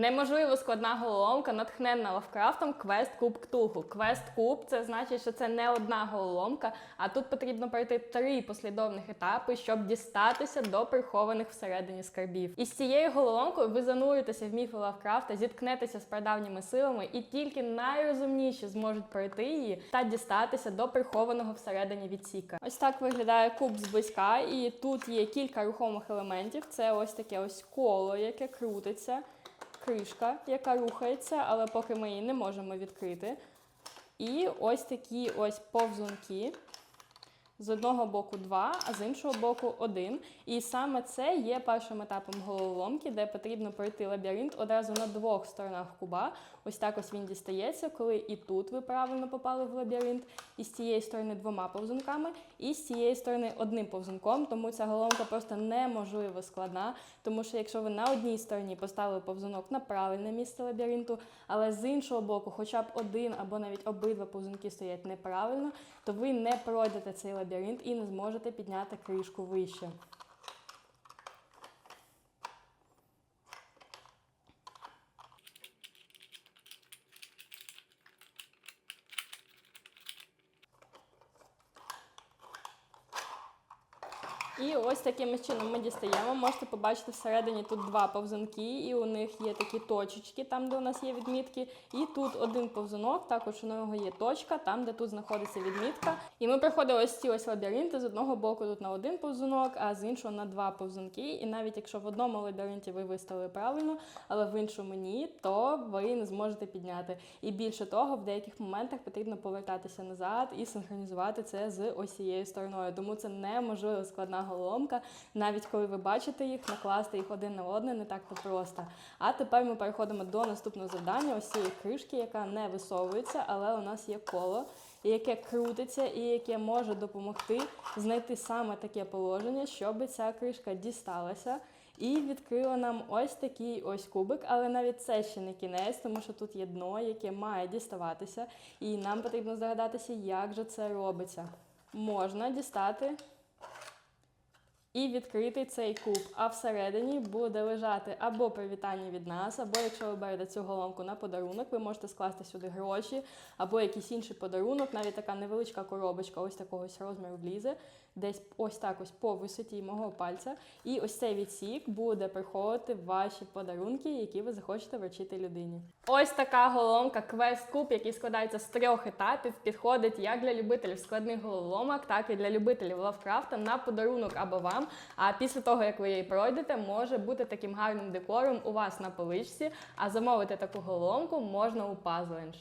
Неможливо складна головоломка, натхненна Лавкрафтом квест Куб Ктулху. Квест Куб це значить, що це не одна головоломка, а тут потрібно пройти три послідовних етапи, щоб дістатися до прихованих всередині скарбів. І з цією головоломкою ви зануритеся в міфи Лавкрафта, зіткнетеся з прадавніми силами, і тільки найрозумніші зможуть пройти її та дістатися до прихованого всередині відсіка. Ось так виглядає куб зблизька, і тут є кілька рухомих елементів. Це ось таке ось коло, яке крутиться кришка, яка рухається, але поки ми її не можемо відкрити. І ось такі ось повзунки. З одного боку два, а з іншого боку один. І саме це є першим етапом головоломки, де потрібно пройти лабіринт одразу на двох сторонах куба. Ось так ось він дістається, коли і тут ви правильно попали в лабіринт, і з цієї сторони двома повзунками, і з цієї сторони одним повзунком. Тому ця головоломка просто неможливо складна. Тому що якщо ви на одній стороні поставили повзунок на правильне місце лабіринту, але з іншого боку, хоча б один або навіть обидва повзунки стоять неправильно, то ви не пройдете цей лабіринт і не зможете підняти кришку вище. І ось таким чином ми дістаємо. Можете побачити всередині тут два повзунки, і у них є такі точечки, там, де у нас є відмітки. І тут один повзунок, також у нього є точка, там, де тут знаходиться відмітка. І ми проходили ось ці ось лабіринти. З одного боку тут на один повзунок, а з іншого на два повзунки. І навіть якщо в одному лабіринті ви виставили правильно, але в іншому ні, то ви не зможете підняти. І більше того, в деяких моментах потрібно повертатися назад і синхронізувати це з ось стороною. Тому це неможливо складна головоломка. Навіть коли ви бачите їх, накласти їх один на одне не так то просто. А тепер ми переходимо до наступного завдання, ось цієї кришки, яка не висовується, але у нас є коло, яке крутиться і яке може допомогти знайти саме таке положення, щоб ця кришка дісталася. І відкрила нам ось такий ось кубик, але навіть це ще не кінець, тому що тут є дно, яке має діставатися, і нам потрібно здогадатися, як же це робиться. Можна дістати і відкрити цей куб. А всередині буде лежати або привітання від нас, або якщо ви берете цю головку на подарунок, ви можете скласти сюди гроші, або якийсь інший подарунок, навіть така невеличка коробочка, ось такого розміру влізе, десь ось так ось по висоті мого пальця. І ось цей відсік буде приховувати ваші подарунки, які ви захочете вручити людині. Ось така головоломка квест куб, який складається з трьох етапів, підходить як для любителів складних головоломок, так і для любителів Лавкрафта на подарунок або вам. А після того, як ви її пройдете, може бути таким гарним декором у вас на поличці. А замовити таку головоломку можна у Puzzlench.